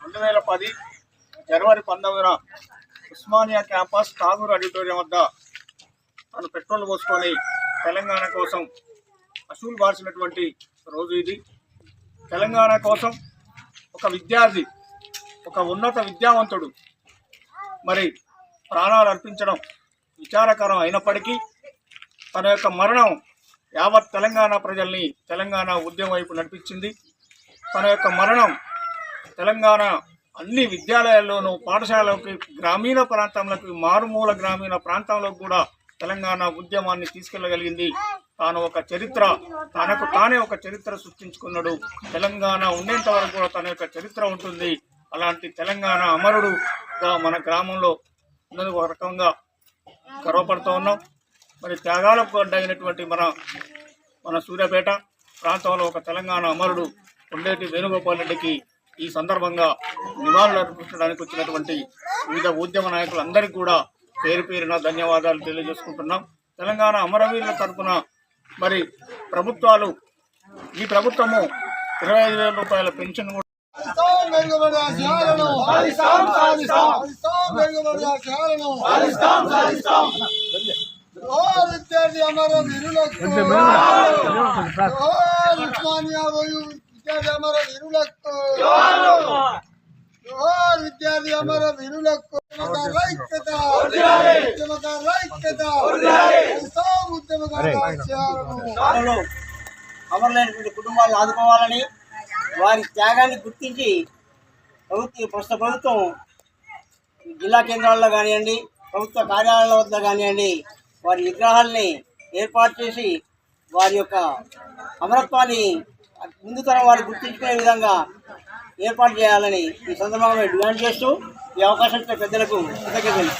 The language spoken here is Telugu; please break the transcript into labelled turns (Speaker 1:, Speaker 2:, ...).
Speaker 1: రెండు వేల పది జనవరి పంతొమ్మిదిన ఉస్మానియా క్యాంపస్ ఠాగూర్ ఆడిటోరియం వద్ద తను పెట్రోల్ పోసుకొని తెలంగాణ కోసం అసూలు బార్చినటువంటి రోజు ఇది. తెలంగాణ కోసం ఒక విద్యార్థి ఒక ఉన్నత విద్యావంతుడు మరి ప్రాణాలు అర్పించడం విచారకరం అయినప్పటికీ తన యొక్క మరణం యావత్ తెలంగాణ ప్రజల్ని తెలంగాణ ఉద్యమం వైపు నడిపించింది. తన యొక్క మరణం తెలంగాణ అన్ని విద్యాలయాల్లోనూ పాఠశాలకి గ్రామీణ ప్రాంతంలోకి మారుమూల గ్రామీణ ప్రాంతంలో కూడా తెలంగాణ ఉద్యమాన్ని తీసుకెళ్ళగలిగింది. తాను ఒక చరిత్ర తనకు తానే ఒక చరిత్ర సృష్టించుకున్నాడు. తెలంగాణ ఉండేంత వరకు కూడా తన యొక్క చరిత్ర ఉంటుంది. అలాంటి తెలంగాణ అమరుడు మన గ్రామంలో ఉన్నది ఒక రకంగా గర్వపడుతూ ఉన్నాం. మరి త్యాగాలకు అయినటువంటి మన మన సూర్యాపేట ప్రాంతంలో ఒక తెలంగాణ అమరుడు కొండేటి వేణుగోపాల్ రెడ్డికి ఈ సందర్భంగా నివాళులు అర్పించడానికి వచ్చినటువంటి వివిధ ఉద్యమ నాయకులందరికీ కూడా పేరు పేరున ధన్యవాదాలు తెలియజేసుకుంటున్నాం. తెలంగాణ అమరవీరుల తరఫున మరి ప్రభుత్వాలు ఈ ప్రభుత్వము ఇరవై ఐదు వేల రూపాయల పెన్షన్
Speaker 2: సాధిస్తాం వేణుగోపాల్ ఆశయాలను సాధిస్తాం సాధిస్తాం సాధిస్తాం వేణుగోపాల్ ఆశయాలను సాధిస్తాం సాధిస్తాం ఓ విద్యార్థి అమర వీరులకు ఓ ఉస్మానియా పోయి విద్యార్థి అమర వీరులకు ఓ విద్యార్థి అమర వీరులకు ఉద్యమకారుల ఐక్యత. ఉద్యమకారుల ఐక్యత. సాధిస్తాం ఉద్యమకారుల ఆశయాలను
Speaker 3: కాలంలో అమరులైనటువంటి కుటుంబాలను ఆదుకోవాలని వారి త్యాగాన్ని గుర్తించి ప్రభుత్వ ప్రస్తుత ప్రభుత్వం జిల్లా కేంద్రాల్లో కానివ్వండి ప్రభుత్వ కార్యాలయాల వద్ద కానివ్వండి వారి విగ్రహాల్ని ఏర్పాటు చేసి వారి యొక్క అమరత్వాన్ని ముందు తరం వారు గుర్తించుకునే విధంగా ఏర్పాటు చేయాలని ఈ సందర్భంగా డిమాండ్ చేస్తూ ఈ అవకాశం పెద్దలకు కృతజ్ఞతలు